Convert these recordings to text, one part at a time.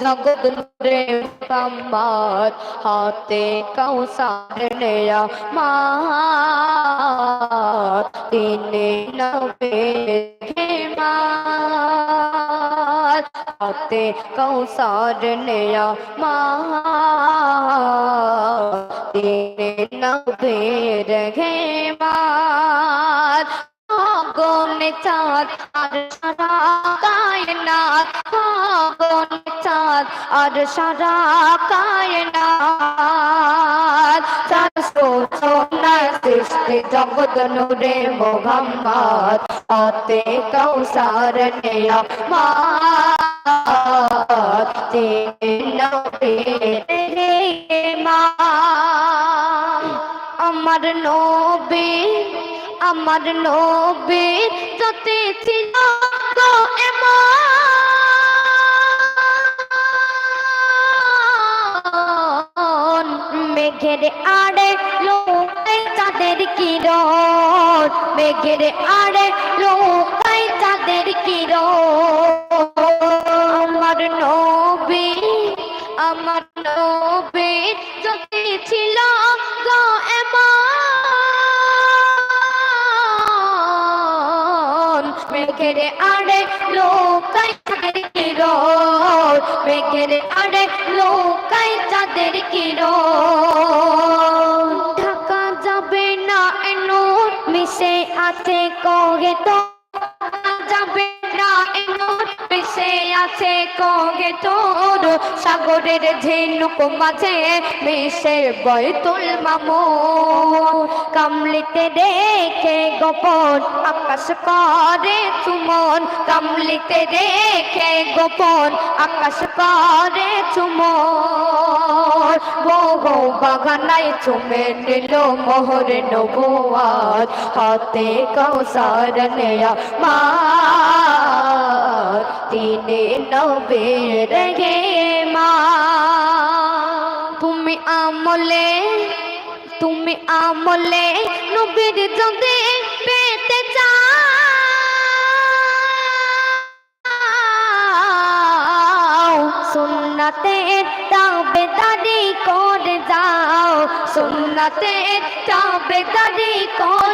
জগৎ রে মোহাম্মদ হাতে কৌসার নেয়া মা তিনি নবে খেমাত হাতে কৌসার নেয়া মা তিনি নবে খেমাত গনে চাঁদ আর সারা কায়নাত গনে চাঁদ আর সারা কায়নাত চারশো সোনার সৃষ্টি জগৎ নূরে মোহাম্মদ কৌসার নেয়া নবী মা আমার নবী, আমার নবীর যতে ছিল এমন মেঘের আড়ে লোকাই চাঁদের কিরণ। মেঘের আড়ে লোকাই চাঁদের কিরণ। আমার নবী আমার নবীর যতে ছিল মেঘের আড়ে লোকাই চাঁদের কিরণ। মেঘের আড়ে লোকাই চাঁদের কিরণ। আছে কগে তোর, সাগরের ঝিনুক মাঝে মিশে বয়তুল মামু কামলিতে রেখে গোপন আকাশ করে চুমন। কামলিতে রেখে গোপন আকাশ করে চুমন। বহু বাগানায় চুমে নিল মোহর নবুয়াত হাতে কৌসার নেয়া মা তিনি নবীর গে মা। তুমি আমলে তুমি আমলে নবীর যদি পেতে চাও। সুন্নতে তাবেদারি করে যাও। সুন্নতে তাবেদারি করে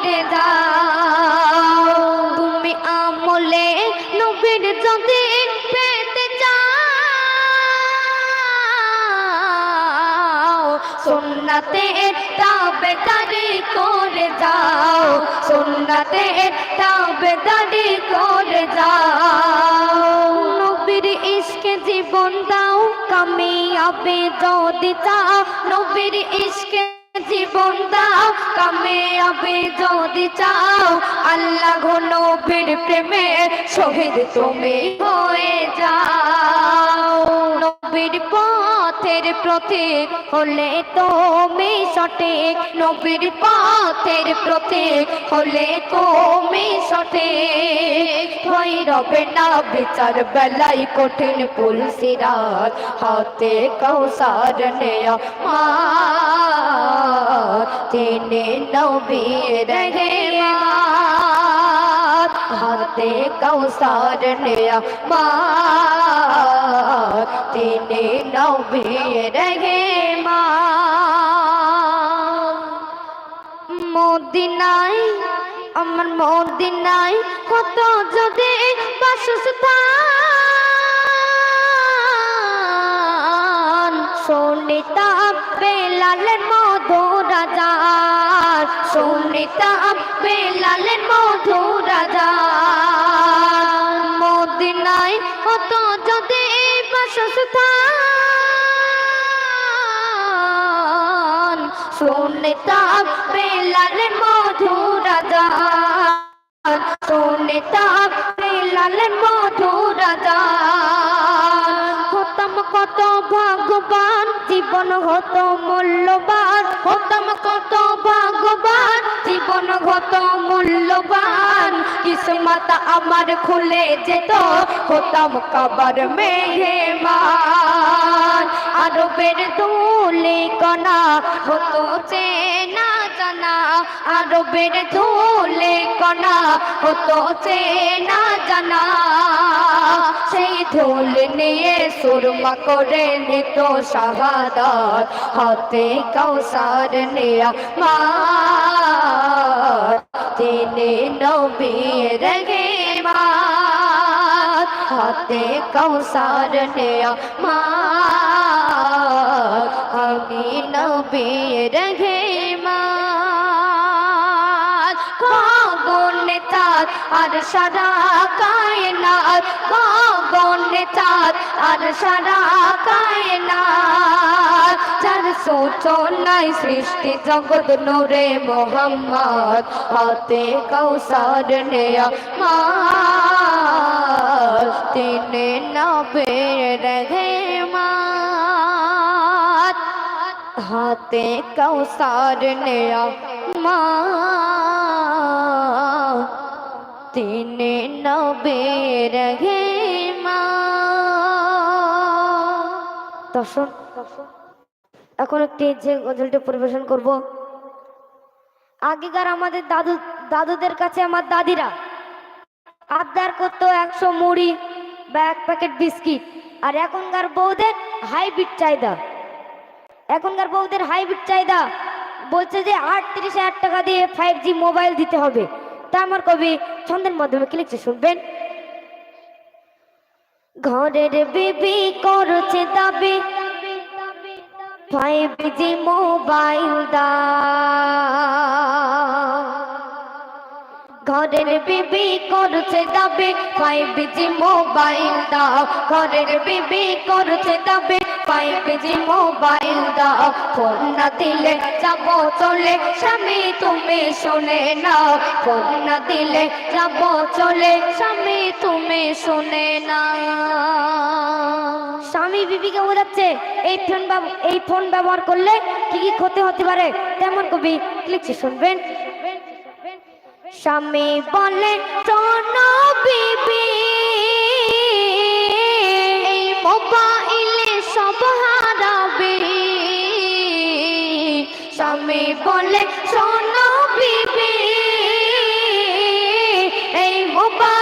সুন্নতে তাবেদারি করে যাও, সুন্নতে তাবেদারি করে যাও। নবীর ইশকে জীবন দাও কামিয়াবে যদি চাও, নবীর ইশকে জীবন দাও কামিয়াবে যদি চাও। আল্লাহ নবীর প্রেমে শহীদ তুমি হয়ে যাও। নবীর পথের প্রতীক হলে তুমি সঠিক নবীর পথের প্রতীক হলে তুমি সঠিক ভয় রবে না বিচার বেলাই কঠিন পুলসিরাত হাতে কৌসার নেয়া মা তিনি নবীর রে মা হাতে কৌসার নেয়া মা, তিনি নবীর রে মা। মদিনায়, আমার মদিনায় কত যদি বাসস্থান, শুনিতাম বেলালের মধুর রাজার শুনিতাম বেলালের মধুর মদিনায় কত যদি বাসস্থান। শুনিতাম বেলালের মধুর শুনিতাম বেলালের মধুর হতাম কত ভগবান জীবন হত মূল্যবান। হত মূল্যবান। কিসমত আমার খুলে যেত, হতাম কাবার মেহমান। আরবের দুলে কণা হতো চেনা জানা। আরবের ধুলে কণা হতো চেনা জানা। ধুল নিয়ে সুরমা করে নিত শাহাদাত। হাতে কৌসার নেয়া মা তিনি নবীর গে হাতে কৌসার নেয়া মা আমি নবীর গে মা গগনে চাঁদ আর সারা কায়নাত। আর নাই সৃষ্টি জগৎ নূরে মোহাম্মদ, হাতে কৌসার নেয়া মা তিনে নবে রে মা হাতে কৌসার নেয়া মা তিনে নবের হে দর্শন এখন একটি যে গজলটি পরিবেশন করব। আগেকার আমাদের দাদু, দাদুদের কাছে আমার দাদিরা আবদার করতো একশো মুড়ি বা এক প্যাকেট বিস্কিট। আর এখনকার বউদের হাইব্রিড চাহিদা। এখনকার বউদের হাইব্রিড চাহিদা বলছে যে আটত্রিশ হাজার টাকা দিয়ে ফাইভ জি মোবাইল দিতে হবে। তা আমার কবি ছন্দের মাধ্যমে কি লিখছে শুনবেন? ঘরের বিবি করছে দাবি। ফাইভ জি মোবাইল দা। ঘরের বিবি করছে দাবি ফাইভ জি মোবাইল দাও। ঘরের বিবি করছে দাবি ফাইভ জি মোবাইল দাও। ফোন না দিলে যাব চলে, স্বামী তুমি শুনে নাও। ফোন না দিলে যাব চলে, স্বামী তুমি শুনে নাও। স্বামী বিবিকে বোঝাচ্ছে এই ফোন এই ফোন ব্যবহার করলে কি কি ক্ষতি হতে পারে? তেমন কবি লিখছে শুনবেন? স্বামী বলে শোনো বিবি এই মোবাইলে সব হারাবে। স্বামী বলে শোনো বিবি এই মোবাইলে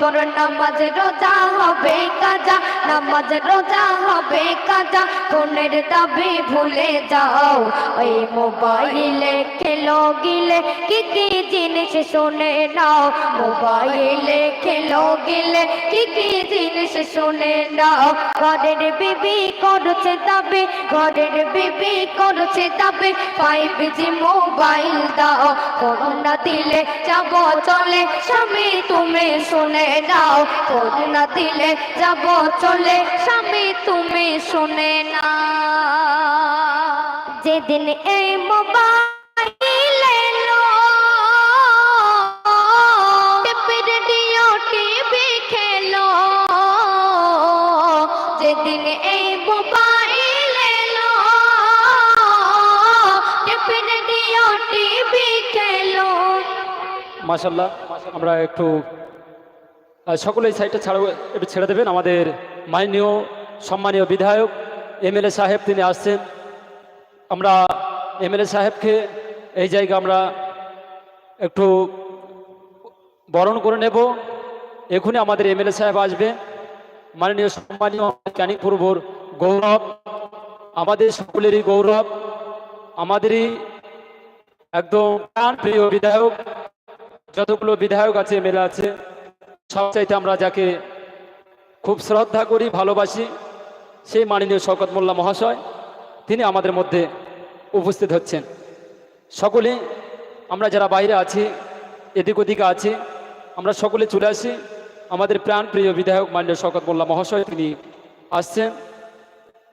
তোর নামাজ রোজা হবে কাজা, নামাজ রোজা হবে কাজা কোনের দাবি ভুলে যাও। ওই মোবাইলে খেলো গিলে, কি কি জিনিস শুনে নাও। মোবাইলে খেলো গিলে, কি কি জিনিস শুনে নাও। ঘরের বিবি করছে দাবি ঘরের বিবি করছে দাবি ফাইভ জি মোবাইল দাও করোনা দিলে যাব চলে, স্বামী তুমি শুনে নাও করোনা দিলে যাব চলে, স্বামী তুমি শুনে না যেদিন এই মোবাইল মাশাল্লাহ আমরা একটু সকলে এই সাইডটা ছাড়া একটু ছেড়ে দেবেন। আমাদের মাননীয়, সম্মানীয় বিধায়ক, এমএলএ সাহেব তিনি আসছেন। আমরা এমএলএ সাহেবকে এই জায়গা আমরা একটু বরণ করে নেব। এখনই আমাদের এমএলএ সাহেব আসবে। মাননীয়, সম্মানীয় ক্যানিং পূর্বর গৌরব, আমাদের সকলেরই গৌরব, আমাদেরই একদম প্রাণ প্রিয় বিধায়ক যতগুলো বিধায়ক আছে এমএলএ আছে সবচাইতে আমরা যাকে খুব শ্রদ্ধা করি, ভালোবাসি, সেই মাননীয় শওকত মোল্লা মহাশয়, তিনি আমাদের মধ্যে উপস্থিত হচ্ছেন। সকলে আমরা যারা বাইরে আছি, এদিক ওদিকে আছি, আমরা সকলে চলে আসি। আমাদের প্রাণ প্রিয় বিধায়ক মাননীয় শওকত মোল্লা মহাশয়, তিনি আসছেন।